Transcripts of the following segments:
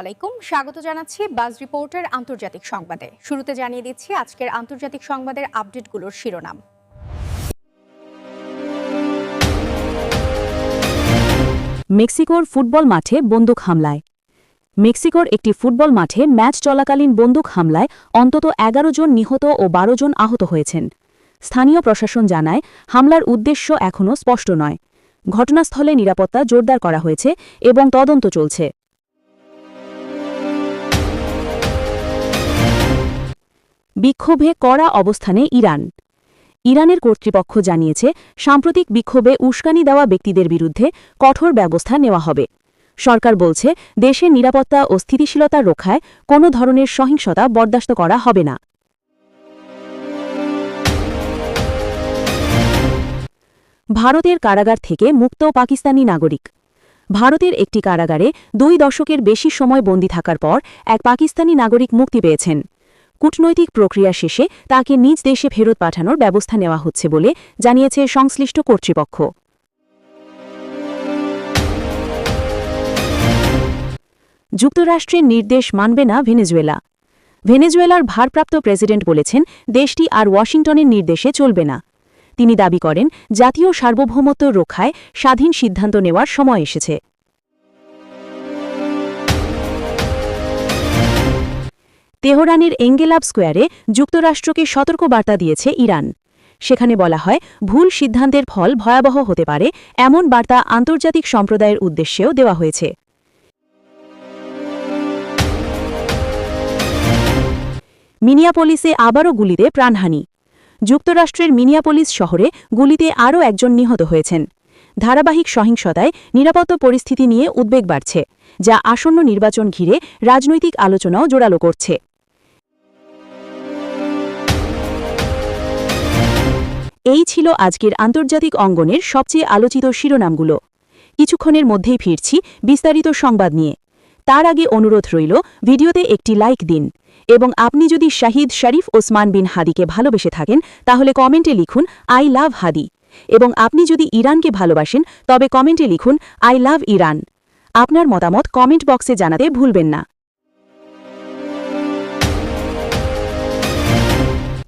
আলাইকুম। স্বাগত জানাচ্ছি বাজ রিপোর্টের আন্তর্জাতিক সংবাদে। শুরুতে জানিয়ে দিচ্ছি আজকের আন্তর্জাতিক সংবাদের আপডেটগুলোর শিরোনাম। মেক্সিকোর ফুটবল মাঠে বন্দুক হামলায়। মেক্সিকোর একটি ফুটবল মাঠে ম্যাচ চলাকালীন বন্দুক হামলায় অন্তত এগারো জন নিহত ও বারো জন আহত হয়েছেন। স্থানীয় প্রশাসন জানায়, হামলার উদ্দেশ্য এখনও স্পষ্ট নয়। ঘটনাস্থলে নিরাপত্তা জোরদার করা হয়েছে এবং তদন্ত চলছে। বিক্ষোভে কড়া অবস্থানে ইরান। ইরানের কর্তৃপক্ষ জানিয়েছে, সাম্প্রতিক বিক্ষোভে উস্কানি দেওয়া ব্যক্তিদের বিরুদ্ধে কঠোর ব্যবস্থা নেওয়া হবে। সরকার বলছে, দেশের নিরাপত্তা ও স্থিতিশীলতা রক্ষায় কোনো ধরনের সহিংসতা বরদাস্ত করা হবে না। ভারতের কারাগার থেকে মুক্ত পাকিস্তানি নাগরিক। ভারতের একটি কারাগারে দুই দশকের বেশি সময় বন্দী থাকার পর এক পাকিস্তানি নাগরিক মুক্তি পেয়েছেন। কূটনৈতিক প্রক্রিয়া শেষে তাকে নিজ দেশে ফেরত পাঠানোর ব্যবস্থা নেওয়া হচ্ছে বলে জানিয়েছে সংশ্লিষ্ট কর্তৃপক্ষ। যুক্তরাষ্ট্রের নির্দেশ মানবে না ভেনেজুয়েলা। ভেনেজুয়েলার ভারপ্রাপ্ত প্রেসিডেন্ট বলেছেন, দেশটি আর ওয়াশিংটনের নির্দেশে চলবে না। তিনি দাবি করেন, জাতীয় সার্বভৌমত্ব রক্ষায় স্বাধীন সিদ্ধান্ত নেওয়ার সময় এসেছে। তেহরানের এঙ্গেলাব স্কোয়ারে যুক্তরাষ্ট্রকে সতর্কবার্তা দিয়েছে ইরান। সেখানে বলা হয়, ভুল সিদ্ধান্তের ফল ভয়াবহ হতে পারে, এমন বার্তা আন্তর্জাতিক সম্প্রদায়ের উদ্দেশ্যেও দেওয়া হয়েছে। মিনিয়াপোলিসে আবারও গুলিতে প্রাণহানি। যুক্তরাষ্ট্রের মিনিয়াপোলিস শহরে গুলিতে আরও একজন নিহত হয়েছেন। ধারাবাহিক সহিংসতায় নিরাপত্তা পরিস্থিতি নিয়ে উদ্বেগ বাড়ছে, যা আসন্ন নির্বাচন ঘিরে রাজনৈতিক আলোচনাও জোরালো করছে। এই ছিল আজকের আন্তর্জাতিক অঙ্গনের সবচেয়ে আলোচিত শিরোনামগুলো। কিছুক্ষণের মধ্যেই ফিরছি বিস্তারিত সংবাদ নিয়ে। তার আগে অনুরোধ রইল, ভিডিওতে একটি লাইক দিন এবং আপনি যদি শাহিদ শরীফ ওসমান বিন হাদিকে ভালোবেসে থাকেন, তাহলে কমেন্টে লিখুন, আই লাভ হাদি এবং আপনি যদি ইরানকে ভালোবাসেন, তবে কমেন্টে লিখুন, আই লাভ ইরান আপনার মতামত কমেন্ট বক্সে জানাতে ভুলবেন না।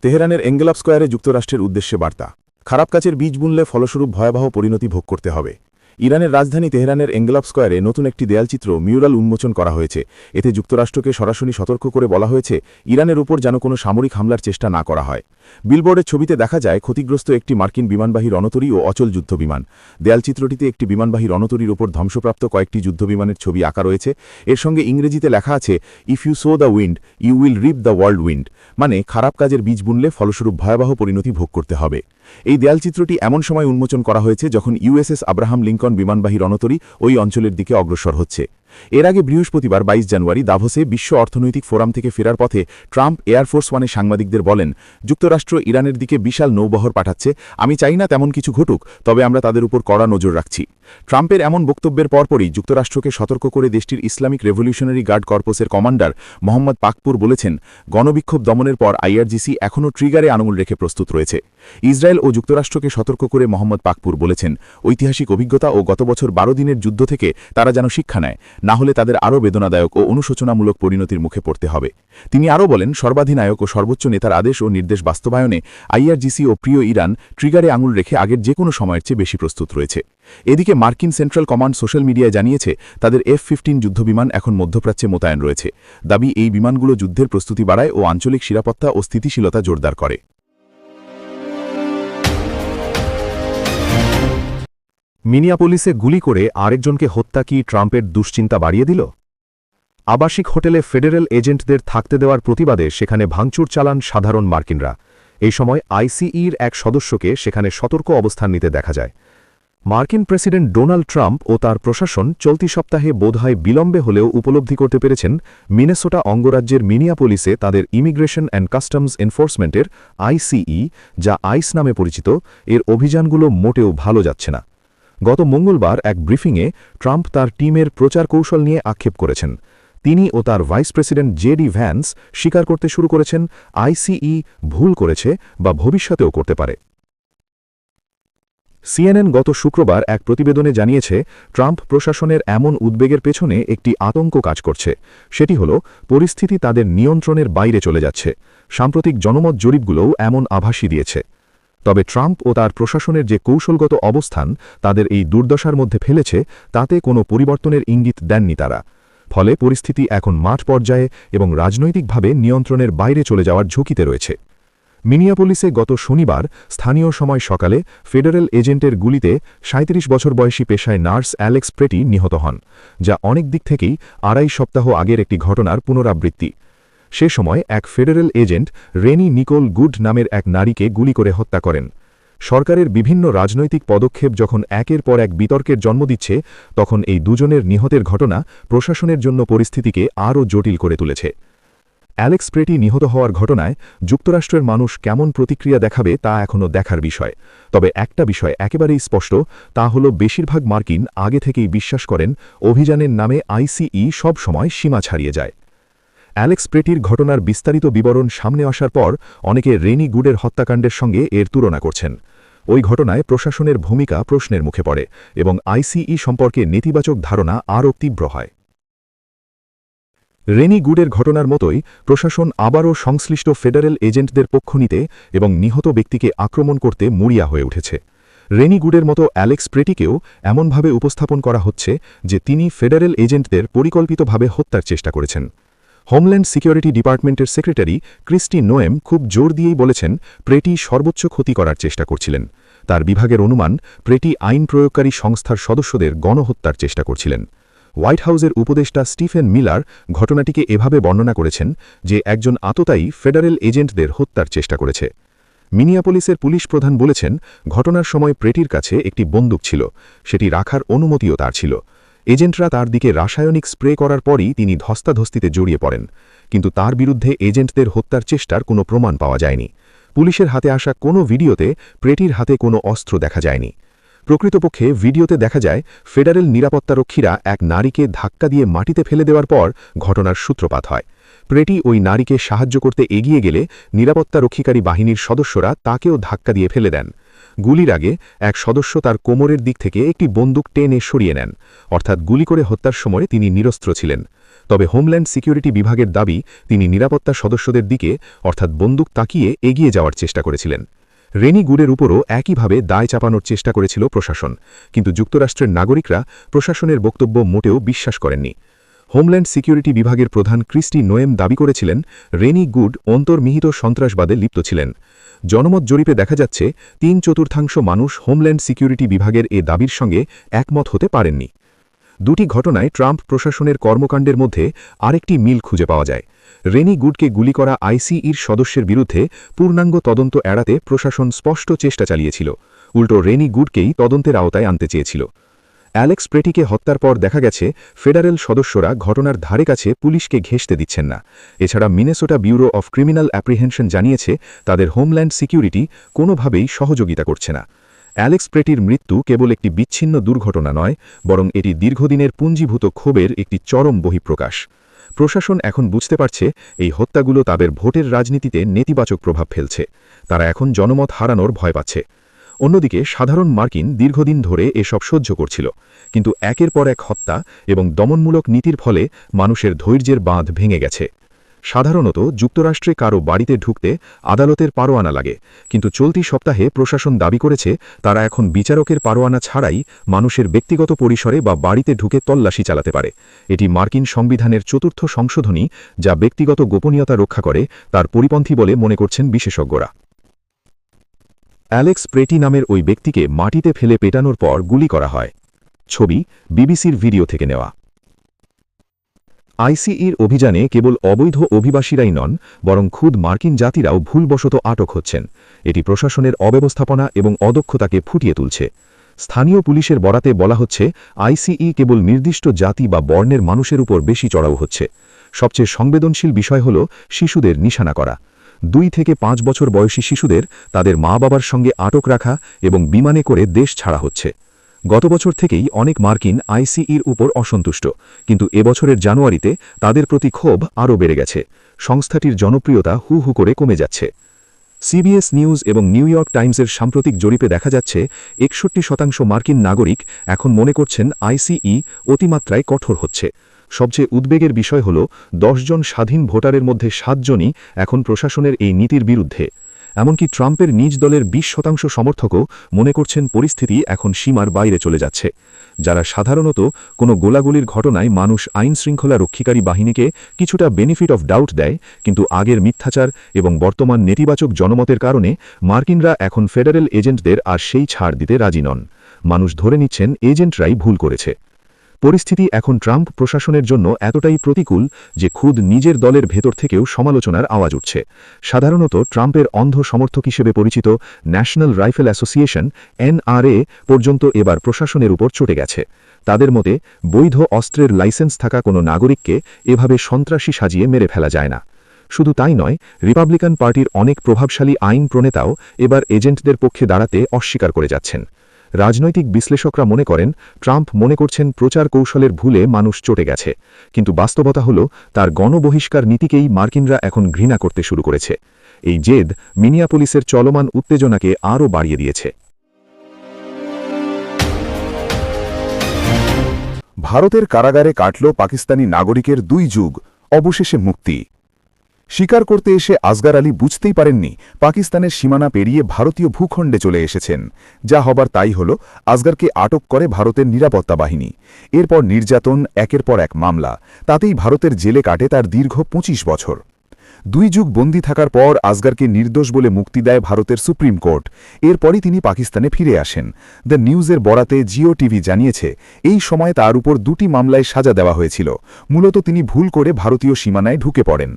তেহরানের এঙ্গেলাপ স্কোয়ারে যুক্তরাষ্ট্রের উদ্দেশ্যে বার্তা। খারাপ কাজের বীজ বুনলে ফলস্বরূপ ভয়াবহ পরিণতি ভোগ করতে হবে। ইরানের রাজধানী তেহরানের এঙ্গেলাপ স্কোয়ারে নতুন একটি দেয়ালচিত্র মিউরাল উন্মোচন করা হয়েছে। এতে যুক্তরাষ্ট্রকে সরাসরি সতর্ক করে বলা হয়েছে, ইরানের উপর যেন কোনো সামরিক হামলার চেষ্টা না করা হয়। বিলবোর্ডের ছবিতে দেখা যায়, ক্ষতিগ্রস্ত একটি মার্কিন বিমানবাহী রণতরী ও অচল যুদ্ধবিমান। দেয়ালচিত্রটিতে একটি বিমানবাহী রণতরীর উপর ধ্বংসপ্রাপ্ত কয়েকটি যুদ্ধবিমানের ছবি আঁকা রয়েছে। এর সঙ্গে ইংরেজিতে লেখা আছে if you sow the wind you will reap the whirlwind মানে খারাপ কাজের বীজ বুনলে ফলস্বরূপ ভয়াবহ পরিণতি ভোগ করতে হবে। এই দেয়ালচিত্রটি এমন সময় উন্মোচন করা হয়েছে যখন ইউএসএস আব্রাহাম লিঙ্কন বিমানবাহী রণতরী ওই অঞ্চলের দিকে অগ্রসর হচ্ছে। এর আগে বৃহস্পতিবার ২২ জানুয়ারি দাভোসে বিশ্ব অর্থনৈতিক ফোরাম থেকে ফেরার পথে ট্রাম্প এয়ারফোর্স ওয়ানে সাংবাদিকদের বলেন, যুক্তরাষ্ট্র ইরানের দিকে বিশাল নৌবহর পাঠাচ্ছে। আমি চাই না তেমন কিছু ঘটুক, তবে আমরা তাদের উপর কড়া নজর রাখছি। ট্রাম্পের এমন বক্তব্যের পরপরই যুক্তরাষ্ট্রকে সতর্ক করে দেশটির ইসলামিক রেভলিউশনারি গার্ড কর্পসের কমান্ডার মোহাম্মদ পাকপুর বলেছেন, গণবিক্ষোভ দমনের পর আইআরজিসি এখনও ট্রিগারে আঙুল রেখে প্রস্তুত রয়েছে। ইসরায়েল ও যুক্তরাষ্ট্রকে সতর্ক করে মোহাম্মদ পাকপুর বলেছেন, ঐতিহাসিক অভিজ্ঞতা ও গত বছর বারো দিনের যুদ্ধ থেকে তারা যেন শিক্ষা নেয়, না হলে তাদের আরও বেদনাদায়ক ও অনুশোচনামূলক পরিণতির মুখে পড়তে হবে। তিনি আরও বলেন, সর্বাধিনায়ক ও সর্বোচ্চ নেতার আদেশ ও নির্দেশ বাস্তবায়নে আইআরজিসি ও প্রিয় ইরান ট্রিগারে আঙুল রেখে আগের যে কোনো সময়ের চেয়ে বেশি প্রস্তুত রয়েছে। এদিকে মার্কিন সেন্ট্রাল কমান্ড সোশ্যাল মিডিয়ায় জানিয়েছে, তাদের এফ ফিফটিন যুদ্ধবিমান এখন মধ্যপ্রাচ্যে মোতায়েন রয়েছে। দাবি, এই বিমানগুলো যুদ্ধের প্রস্তুতি বাড়ায় ও আঞ্চলিক নিরাপত্তা ও স্থিতিশীলতা জোরদার করে। মিনিয়াপোলিসে গুলি করে আরেকজনকে হত্যা কি ট্রাম্পের দুশ্চিন্তা বাড়িয়ে দিল? আবাসিক হোটেলে ফেডারেল এজেন্টদের থাকতে দেওয়ার প্রতিবাদে সেখানে ভাঙচুর চালান সাধারণ মার্কিনরা। এই সময় আইসিইর এক সদস্যকে সেখানে সতর্ক অবস্থান নিতে দেখা যায়। মার্কিন প্রেসিডেন্ট ডোনাল্ড ট্রাম্প ও তার প্রশাসন চলতি সপ্তাহে বোধহয় বিলম্বে হলেও উপলব্ধি করতে পেরেছেন মিনেসোটা অঙ্গরাজ্যের মিনিয়াপোলিসে তাদের ইমিগ্রেশন অ্যান্ড কাস্টমস এনফোর্সমেন্টের আইসিই, যা আইস নামে পরিচিত, এর অভিযানগুলো মোটেও ভালো যাচ্ছে না। গত মঙ্গলবার এক ব্রিফিংয়ে ট্রাম্প তার টিমের প্রচার কৌশল নিয়ে আক্ষেপ করেছেন। তিনি ও তার ভাইস প্রেসিডেন্ট জেডি ভ্যান্স স্বীকার করতে শুরু করেছেন আইসিই ভুল করেছে বা ভবিষ্যতেও করতে পারে। সিএনএন গত শুক্রবার এক প্রতিবেদনে জানিয়েছে, ট্রাম্প প্রশাসনের এমন উদ্বেগের পেছনে একটি আতঙ্ক কাজ করছে। সেটি হল, পরিস্থিতি তাদের নিয়ন্ত্রণের বাইরে চলে যাচ্ছে। সাম্প্রতিক জনমত জরিপগুলোও এমন আভাসই দিয়েছে। তবে ট্রাম্প ও তার প্রশাসনের যে কৌশলগত অবস্থান তাদের এই দুর্দশার মধ্যে ফেলেছে, তাতে কোনো পরিবর্তনের ইঙ্গিত দেননি তারা। ফলে পরিস্থিতি এখন মাঠ পর্যায়ে এবং রাজনৈতিকভাবে নিয়ন্ত্রণের বাইরে চলে যাওয়ার ঝুঁকিতে রয়েছে। মিনিয়াপোলিসে গত শনিবার স্থানীয় সময় সকালে ফেডারেল এজেন্টের গুলিতে ৩৭ বছর বয়সী পেশায় নার্স অ্যালেক্স প্রেটি নিহত হন, যা অনেক দিক থেকেই আড়াই সপ্তাহ আগের একটি ঘটনার পুনরাবৃত্তি। সে সময় এক federal agent Renee Nicole Good নামের এক নারীকে গুলি করে হত্যা করেন। সরকারের বিভিন্ন রাজনৈতিক পদক্ষেপ যখন একের পর এক বিতর্কের জন্ম দিচ্ছে, তখন এই দুজনের নিহতের ঘটনা প্রশাসনের জন্য পরিস্থিতিকে আরও জটিল করে তুলেছে। অ্যালেক্স প্রেটি নিহত হওয়ার ঘটনায় যুক্তরাষ্ট্রের মানুষ কেমন প্রতিক্রিয়া দেখাবে তা এখনও দেখার বিষয়। তবে একটা বিষয় একেবারেই স্পষ্ট, তা হল বেশিরভাগ মার্কিন আগে থেকেই বিশ্বাস করেন, অভিযানের নামে আইসিই সব সময় সীমা ছাড়িয়ে যায়। অ্যালেক্স প্রেটির ঘটনার বিস্তারিত বিবরণ সামনে আসার পর অনেকে রেনি গুডের হত্যাকাণ্ডের সঙ্গে এর তুলনা করছেন। ওই ঘটনায় প্রশাসনের ভূমিকা প্রশ্নের মুখে পড়ে এবং আইসিই সম্পর্কে নেতিবাচক ধারণা আরও তীব্র হয়। রেনি গুডের ঘটনার মতোই প্রশাসন আবারও সংশ্লিষ্ট ফেডারেল এজেন্টদের পক্ষ নিতে এবং নিহত ব্যক্তিকে আক্রমণ করতে মুড়িয়া হয়ে উঠেছে। রেনি গুডের মতো অ্যালেক্স প্রেটিকেও এমনভাবে উপস্থাপন করা হচ্ছে যে তিনি ফেডারেল এজেন্টদের পরিকল্পিতভাবে হত্যার চেষ্টা করেছেন। হোমল্যান্ড সিকিউরিটি ডিপার্টমেন্টের সেক্রেটারি ক্রিস্টি নোয়েম খুব জোর দিয়েই বলেছেন, প্রেটি সর্বোচ্চ ক্ষতি করার চেষ্টা করছিলেন। তার বিভাগের অনুমান, প্রেটি আইন প্রয়োগকারী সংস্থার সদস্যদের গণহত্যার চেষ্টা করছিলেন। হোয়াইট হাউসের উপদেষ্টা স্টিফেন মিলার ঘটনাটিকে এভাবে বর্ণনা করেছেন যে একজন আততায়ী ফেডারেল এজেন্টদের হত্যার চেষ্টা করেছে। মিনিয়াপোলিসের পুলিশ প্রধান বলেছেন, ঘটনার সময় প্রেটির কাছে একটি বন্দুক ছিল, সেটি রাখার অনুমতিও তার ছিল। এজেন্টরা তার দিকে রাসায়নিক স্প্রে করার পরই তিনি ধস্তাধস্তিতে জড়িয়ে পড়েন, কিন্তু তার বিরুদ্ধে এজেন্টদের হত্যার চেষ্টার কোনো প্রমাণ পাওয়া যায়নি। পুলিশের হাতে আসা কোনো ভিডিওতে প্রেটির হাতে কোনো অস্ত্র দেখা যায়নি। প্রকৃতপক্ষে ভিডিওতে দেখা যায়, ফেডারেল নিরাপত্তারক্ষীরা এক নারীকে ধাক্কা দিয়ে মাটিতে ফেলে দেওয়ার পর ঘটনার সূত্রপাত হয়। প্রেটি ওই নারীকে সাহায্য করতে এগিয়ে গেলে নিরাপত্তারক্ষীকারী বাহিনীর সদস্যরা তাকেও ধাক্কা দিয়ে ফেলে দেন। গুলির আগে এক সদস্য তার কোমরের দিক থেকে একটি বন্দুক টেনে সরিয়ে নেন, অর্থাৎ গুলি করে হত্যার সময় তিনি নিরস্ত্র ছিলেন। তবে হোমল্যান্ড সিকিউরিটি বিভাগের দাবি, তিনি নিরাপত্তা সদস্যদের দিকে, অর্থাৎ বন্দুক তাকিয়ে এগিয়ে যাওয়ার চেষ্টা করেছিলেন। রেনি গুডের উপরও একইভাবে দায় চাপানোর চেষ্টা করেছিল প্রশাসন, কিন্তু যুক্তরাষ্ট্রের নাগরিকরা প্রশাসনের বক্তব্য মোটেও বিশ্বাস করেননি। হোমল্যান্ড সিকিউরিটি বিভাগের প্রধান ক্রিস্টি নোয়েম দাবি করেছিলেন, রেনি গুড অন্তর্মিহিত সন্ত্রাসবাদে লিপ্ত ছিলেন। জনমত জরিপে দেখা যাচ্ছে, তিন চতুর্থাংশ মানুষ হোমল্যান্ড সিকিউরিটি বিভাগের এ দাবির সঙ্গে একমত হতে পারেননি। দুটি ঘটনায় ট্রাম্প প্রশাসনের কর্মকাণ্ডের মধ্যে আরেকটি মিল খুঁজে পাওয়া যায়। রেনি গুডকে গুলি করা আইসিইর সদস্যের বিরুদ্ধে পূর্ণাঙ্গ তদন্ত এড়াতে প্রশাসন স্পষ্ট চেষ্টা চালিয়েছিল। উল্টো রেনি গুডকেই তদন্তের আওতায় আনতে চেয়েছিল। অ্যালেক্স প্রেটিকে হত্যার পর দেখা গেছে, ফেডারেল সদস্যরা ঘটনার ধারে কাছে পুলিশকে ঘেঁষতে দিচ্ছেন না। এছাড়া Minnesota Bureau of Criminal Apprehension জানিয়েছে, তাদের হোমল্যান্ড সিকিউরিটি কোনোভাবেই সহযোগিতা করছে না। অ্যালেক্স প্রেটির মৃত্যু কেবল একটি বিচ্ছিন্ন দুর্ঘটনা নয়, বরং এটি দীর্ঘদিনের পুঞ্জীভূত ক্ষোভের একটি চরম বহিঃপ্রকাশ। প্রশাসন এখন বুঝতে পারছে, এই হত্যাগুলো তাদের ভোটের রাজনীতিতে নেতিবাচক প্রভাব ফেলছে। তারা এখন জনমত হারানোর ভয় পাচ্ছে। অন্যদিকে সাধারণ মার্কিন দীর্ঘদিন ধরে এসব সহ্য করছিল, কিন্তু একের পর এক হত্যা এবং দমনমূলক নীতির ফলে মানুষের ধৈর্যের বাঁধ ভেঙে গেছে। সাধারণত যুক্তরাষ্ট্রে কারও বাড়িতে ঢুকতে আদালতের পারোয়ানা লাগে, কিন্তু চলতি সপ্তাহে প্রশাসন দাবি করেছে, তারা এখন বিচারকের পারোয়ানা ছাড়াই মানুষের ব্যক্তিগত পরিসরে বা বাড়িতে ঢুকে তল্লাশি চালাতে পারে। এটি মার্কিন সংবিধানের চতুর্থ সংশোধনী, যা ব্যক্তিগত গোপনীয়তা রক্ষা করে, তার পরিপন্থী বলে মনে করছেন বিশেষজ্ঞরা। অ্যালেক্স প্রেটি নামের ওই ব্যক্তিকে মাটিতে ফেলে পেটানোর পর গুলি করা হয়। ছবি, বিবিসির ভিডিও থেকে নেওয়া। আইসিইর অভিযানে কেবল অবৈধ অভিবাসীরাই নন, বরং খুদ মার্কিন জাতিরাও ভুলবশত আটক হচ্ছেন। এটি প্রশাসনের অব্যবস্থাপনা এবং অদক্ষতাকে ফুটিয়ে তুলছে। স্থানীয় পুলিশের বরাতে বলা হচ্ছে, আইসিই কেবল নির্দিষ্ট জাতি বা বর্ণের মানুষের উপর বেশি চড়াও হচ্ছে। সবচেয়ে সংবেদনশীল বিষয় হল শিশুদের নিশানা করা। দুই থেকে পাঁচ বছর বয়সী শিশুদের তাদের মা বাবার সঙ্গে আটক রাখা এবং বিমানে করে দেশ ছাড়া হচ্ছে। গত বছর থেকেই অনেক মার্কিন আইসিইর উপর অসন্তুষ্ট, কিন্তু এবছরের জানুয়ারিতে তাদের প্রতি ক্ষোভ আরও বেড়ে গেছে। সংস্থাটির জনপ্রিয়তা হু হু করে কমে যাচ্ছে। সিবিএস নিউজ এবং নিউ ইয়র্ক টাইমসের সাম্প্রতিক জরিপে দেখা যাচ্ছে, একষট্টি শতাংশ মার্কিন নাগরিক এখন মনে করছেন আইসিই অতিমাত্রায় কঠোর হচ্ছে। সবচেয়ে উদ্বেগের বিষয় হল জন স্বাধীন ভোটারের মধ্যে সাতজনই এখন প্রশাসনের এই নীতির বিরুদ্ধে। এমনকি ট্রাম্পের নিজ দলের বিশ শতাংশ সমর্থকও মনে করছেন পরিস্থিতি এখন সীমার বাইরে চলে যাচ্ছে। যারা সাধারণত কোনো গোলাগুলির ঘটনায় মানুষ আইন শৃঙ্খলা রক্ষীকারী বাহিনীকে কিছুটা বেনিফিট অফ ডাউট দেয়, কিন্তু আগের মিথ্যাচার এবং বর্তমান নেতিবাচক জনমতের কারণে মার্কিনরা এখন ফেডারেল এজেন্টদের আর সেই ছাড় দিতে রাজি নন। মানুষ ধরে নিচ্ছেন এজেন্টরাই ভুল করেছে। পরিস্থিতি এখন ট্রাম্প প্রশাসনের জন্য এতটাই প্রতিকূল যে খুদ নিজের দলের ভেতর থেকেও সমালোচনার আওয়াজ উঠছে। সাধারণত ট্রাম্পের অন্ধ সমর্থক হিসেবে পরিচিত ন্যাশনাল রাইফেল অ্যাসোসিয়েশন, এনআরএ, পর্যন্ত এবার প্রশাসনের উপর চটে গেছে। তাদের মতে, বৈধ অস্ত্রের লাইসেন্স থাকা কোনো নাগরিককে এভাবে সন্ত্রাসী সাজিয়ে মেরে ফেলা যায় না। শুধু তাই নয়, রিপাবলিকান পার্টির অনেক প্রভাবশালী আইন প্রণেতাও এবার এজেন্টদের পক্ষে দাঁড়াতে অস্বীকার করে যাচ্ছেন। রাজনৈতিক বিশ্লেষকরা মনে করেন, ট্রাম্প মনে করছেন প্রচার কৌশলের ভুলে মানুষ চটে গেছে। কিন্তু বাস্তবতা হল, তার গণবহিষ্কার নীতিকেই মার্কিনরা এখন ঘৃণা করতে শুরু করেছে। এই জেদ মিনিয়াপোলিসের চলমান উত্তেজনাকে আরও বাড়িয়ে দিয়েছে। ভারতের কারাগারে কাটল পাকিস্তানি নাগরিকের দুই যুগ, অবশেষে মুক্তি। স্বীকার করতে এসে আসগার আলী বুঝতেই পারেননি পাকিস্তানের সীমানা পেরিয়ে ভারতীয় ভূখণ্ডে চলে এসেছেন। যা হবার তাই হল আসগারকে আটক করে ভারতের নিরাপত্তা বাহিনী। এরপর নির্যাতন, একের পর এক মামলা। তাতেই ভারতের জেলে কাটে তার দীর্ঘ ২৫ বছর। দুই যুগ বন্দী থাকার পর আসগারকে নির্দোষ বলে মুক্তি দেয় ভারতের সুপ্রিম কোর্ট। এরপরই তিনি পাকিস্তানে ফিরে আসেন। দ্য নিউজের বরাতে জিও টিভি জানিয়েছে, এই সময় তার উপর দুটি মামলায় সাজা দেওয়া হয়েছিল। মূলত তিনি ভুল করে ভারতীয় সীমানায় ঢুকে পড়েন।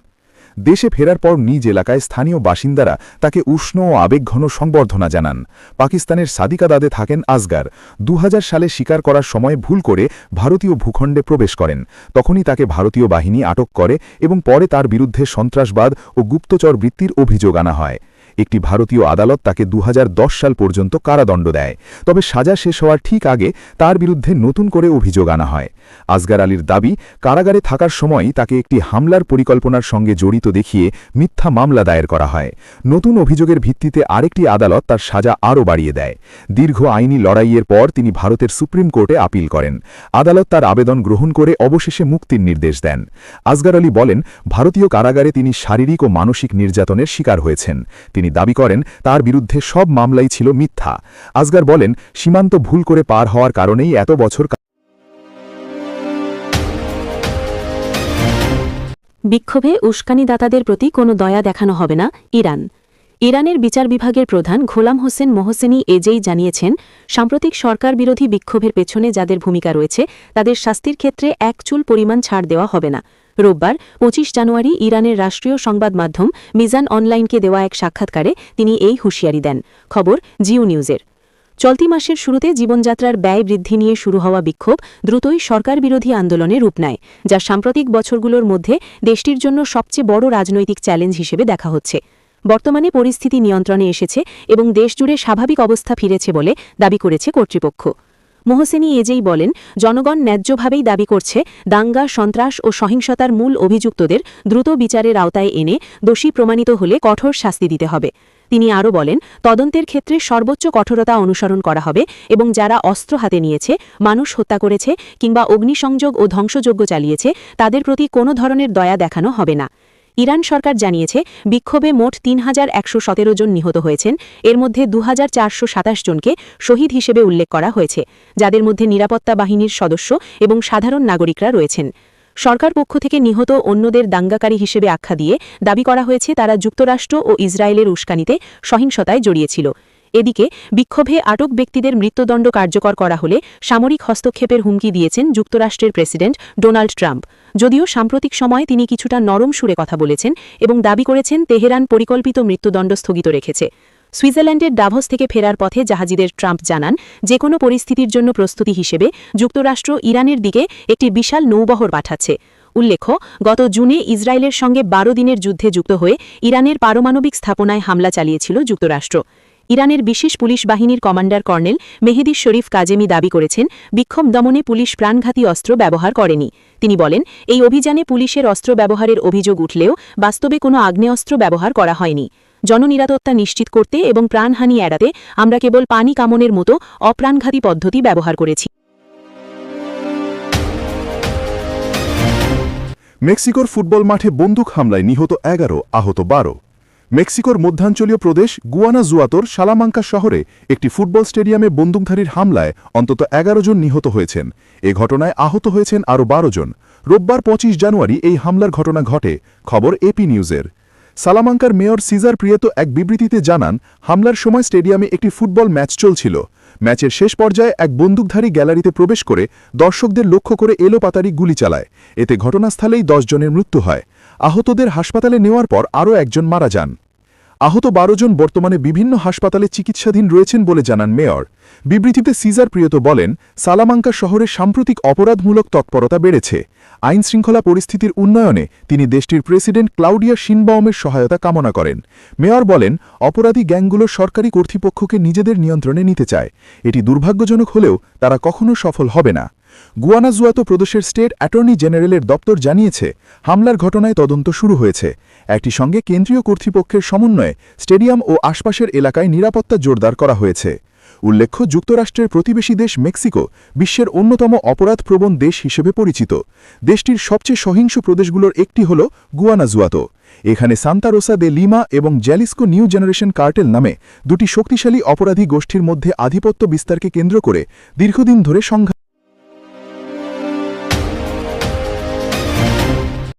দেশে ফেরার পর নিজ এলাকায় স্থানীয় বাসিন্দারা তাকে উষ্ণ ও আবেগঘন সংবর্ধনা জানান। পাকিস্তানের সাদিকাদাদে থাকেন আজগার দু সালে শিকার করার সময় ভুল করে ভারতীয় ভূখণ্ডে প্রবেশ করেন। তখনই তাকে ভারতীয় বাহিনী আটক করে এবং পরে তার বিরুদ্ধে সন্ত্রাসবাদ ও গুপ্তচর বৃত্তির অভিযোগ আনা হয়। একটি ভারতীয় আদালত তাকে দুহাজার দশ সাল পর্যন্ত কারাদণ্ড দেয়। তবে সাজা শেষ হওয়ার ঠিক আগে তার বিরুদ্ধে নতুন করে অভিযোগ আনা হয়। আসগার আলীর দাবি, কারাগারে থাকার সময় তাকে একটি হামলার পরিকল্পনার সঙ্গে জড়িত দেখিয়ে মিথ্যা মামলা দায়ের করা হয়। নতুন অভিযোগের ভিত্তিতে আরেকটি আদালত তার সাজা আরও বাড়িয়ে দেয়। দীর্ঘ আইনি লড়াইয়ের পর তিনি ভারতের সুপ্রিম কোর্টে আপিল করেন। আদালত তার আবেদন গ্রহণ করে অবশেষে মুক্তির নির্দেশ দেন। আসগার আলী বলেন, ভারতীয় কারাগারে তিনি শারীরিক ও মানসিক নির্যাতনের শিকার হয়েছেন। তিনি দাবি করেন, তার বিরুদ্ধে সব মামলাই ছিল মিথ্যা। আসগার বলেন, সীমান্ত ভুল করে পার হওয়ার কারণেই এত বছর বিক্ষোভে উস্কানিদাতাদের প্রতি কোনো দয়া দেখানো হবে না, ইরান। ইরানের বিচার বিভাগের প্রধান ঘোলাম হোসেন মোহসেনি এজেই জানিয়েছেন, সাম্প্রতিক সরকার বিরোধী বিক্ষোভের পেছনে যাদের ভূমিকা রয়েছে, তাদের শাস্তির ক্ষেত্রে এক চুল পরিমাণ ছাড় দেওয়া হবে না। রোববার, পঁচিশ জানুয়ারি, ইরানের রাষ্ট্রীয় সংবাদ মাধ্যম মিজান অনলাইনকে দেওয়া এক সাক্ষাৎকারে তিনি এই হুঁশিয়ারি দেন। খবর জিও নিউজের। চলতি মাসের শুরুতে জীবনযাত্রার ব্যয় বৃদ্ধি নিয়ে শুরু হওয়া বিক্ষোভ দ্রুতই সরকার বিরোধী আন্দোলনে রূপ নেয়, যা সাম্প্রতিক বছরগুলোর মধ্যে দেশটির জন্য সবচেয়ে বড় রাজনৈতিক চ্যালেঞ্জ হিসেবে দেখা হচ্ছে। বর্তমানে পরিস্থিতি নিয়ন্ত্রণে এসেছে এবং দেশজুড়ে স্বাভাবিক অবস্থা ফিরেছে বলে দাবি করেছে কর্তৃপক্ষ। মোহসেনি এজেই বলেন, জনগণ ন্যায্যভাবেই দাবি করছে দাঙ্গা, সন্ত্রাস ও সহিংসতার মূল অভিযুক্তদের দ্রুত বিচারের আওতায় এনে দোষী প্রমাণিত হলে কঠোর শাস্তি দিতে হবে। তিনি আরও বলেন, তদন্তের ক্ষেত্রে সর্বোচ্চ কঠোরতা অনুসরণ করা হবে এবং যারা অস্ত্র হাতে নিয়েছে, মানুষ হত্যা করেছে কিংবা অগ্নিসংযোগ ও ধ্বংসযজ্ঞ চালিয়েছে, তাদের প্রতি কোনো ধরনের দয়া দেখানো হবে না। ইরান সরকার জানিয়েছে, বিক্ষোভে মোট তিন হাজার একশো সতেরো জন নিহত হয়েছেন। এর মধ্যে দু হাজার চারশো সাতাশ জনকে শহীদ হিসেবে উল্লেখ করা হয়েছে, যাদের মধ্যে নিরাপত্তা বাহিনীর সদস্য এবং সাধারণ নাগরিকরা রয়েছেন। সরকার পক্ষ থেকে নিহত অন্যদের দাঙ্গাকারী হিসেবে আখ্যা দিয়ে দাবি করা হয়েছে তারা যুক্তরাষ্ট্র ও ইসরায়েলের উস্কানিতে সহিংসতায় জড়িয়েছিল। এদিকে বিক্ষোভে আটক ব্যক্তিদের মৃত্যুদণ্ড কার্যকর করা হলে সামরিক হস্তক্ষেপের হুমকি দিয়েছেন যুক্তরাষ্ট্রের প্রেসিডেন্ট ডোনাল্ড ট্রাম্প। যদিও সাম্প্রতিক সময়ে তিনি কিছুটা নরম সুরে কথা বলেছেন এবং দাবি করেছেন তেহরান পরিকল্পিত মৃত্যুদণ্ড স্থগিত রেখেছে। সুইজারল্যান্ডের ডাভস থেকে ফেরার পথে জাহাজিদের ট্রাম্প জানান যে কোনো পরিস্থিতির জন্য প্রস্তুতি হিসেবে যুক্তরাষ্ট্র ইরানের দিকে একটি বিশাল নৌবহর পাঠাচ্ছে। উল্লেখ্য, গত জুনে ইসরায়েলের সঙ্গে বারো দিনের যুদ্ধে যুক্ত হয়ে ইরানের পারমাণবিক স্থাপনায় হামলা চালিয়েছিল যুক্তরাষ্ট্র। ইরানের বিশেষ পুলিশ বাহিনীর কমান্ডার কর্নেল মেহেদি শরীফ কাজেমি দাবি করেছেন, বিক্ষোভ দমনে পুলিশ প্রাণঘাতী অস্ত্র ব্যবহার করেনি। তিনি বলেন, এই অভিযানে পুলিশের অস্ত্র ব্যবহারের অভিযোগ উঠলেও বাস্তবে কোনো আগ্নেয়াস্ত্র ব্যবহার করা হয়নি। জননিরাপত্তা নিশ্চিত করতে এবং প্রাণহানি এড়াতে আমরা কেবল পানি কামনের মতো অপ্রাণঘাতী পদ্ধতি ব্যবহার করেছি। মেক্সিকোর ফুটবল মাঠে বন্দুক হামলায় নিহত এগারো, আহত বারো। মেক্সিকোর মধ্যাঞ্চলীয় প্রদেশ গুয়ানা জুয়াতোর সালামাঙ্কা শহরে একটি ফুটবল স্টেডিয়ামে বন্দুকধারীর হামলায় অন্তত এগারো জন নিহত হয়েছেন। এ ঘটনায় আহত হয়েছেন আরও বারো জন। রোববার পঁচিশ জানুয়ারি এই হামলার ঘটনা ঘটে, খবর এপি নিউজের। সালামাঙ্কার মেয়র সিজার প্রিয়ত এক বিবৃতিতে জানান, হামলার সময় স্টেডিয়ামে একটি ফুটবল ম্যাচ চলছিল। ম্যাচের শেষ পর্যায়ে এক বন্দুকধারী গ্যালারিতে প্রবেশ করে দর্শকদের লক্ষ্য করে এলোপাতারি গুলি চালায়। এতে ঘটনাস্থলেই দশ জনের মৃত্যু হয়। আহতদের হাসপাতালে নেওয়ার পর আরও একজন মারা যান। আহত বারো জন বর্তমানে বিভিন্ন হাসপাতালে চিকিৎসাধীন রয়েছেন বলে জানান মেয়র। বিবৃতিতে সিজার প্রিয়ত বলেন, সালামাঙ্কা শহরে সাম্প্রতিক অপরাধমূলক তৎপরতা বেড়েছে। আইন শৃঙ্খলা পরিস্থিতির উন্নয়নে তিনি দেশটির প্রেসিডেন্ট ক্লাউডিয়া শিনবাউমের সহায়তা কামনা করেন। মেয়র বলেন, অপরাধী গ্যাংগুলো সরকারি কর্তৃপক্ষকে নিজেদের নিয়ন্ত্রণে নিতে চায়। এটি দুর্ভাগ্যজনক হলেও তারা কখনো সফল হবে না। গুয়ানাজুয়াতো প্রদেশের স্টেট অ্যাটর্নি জেনারেলের দপ্তর জানিয়েছে, হামলার ঘটনায় তদন্ত শুরু হয়েছে। একটি সঙ্গে কেন্দ্রীয় কর্তৃপক্ষের সমন্বয়ে স্টেডিয়াম ও আশপাশের এলাকায় নিরাপত্তা জোরদার করা হয়েছে। উল্লেখ্য, যুক্তরাষ্ট্রের প্রতিবেশী দেশ মেক্সিকো বিশ্বের অন্যতম অপরাধপ্রবণ দেশ হিসেবে পরিচিত। দেশটির সবচেয়ে সহিংস প্রদেশগুলোর একটি হল গুয়ানাজুয়াতো। এখানে সান্তারোসা দে লিমা এবং জ্যালিস্কো নিউ জেনারেশন কার্টেল নামে দুটি শক্তিশালী অপরাধী গোষ্ঠীর মধ্যে আধিপত্য বিস্তারকে কেন্দ্র করে দীর্ঘদিন ধরে সংঘাত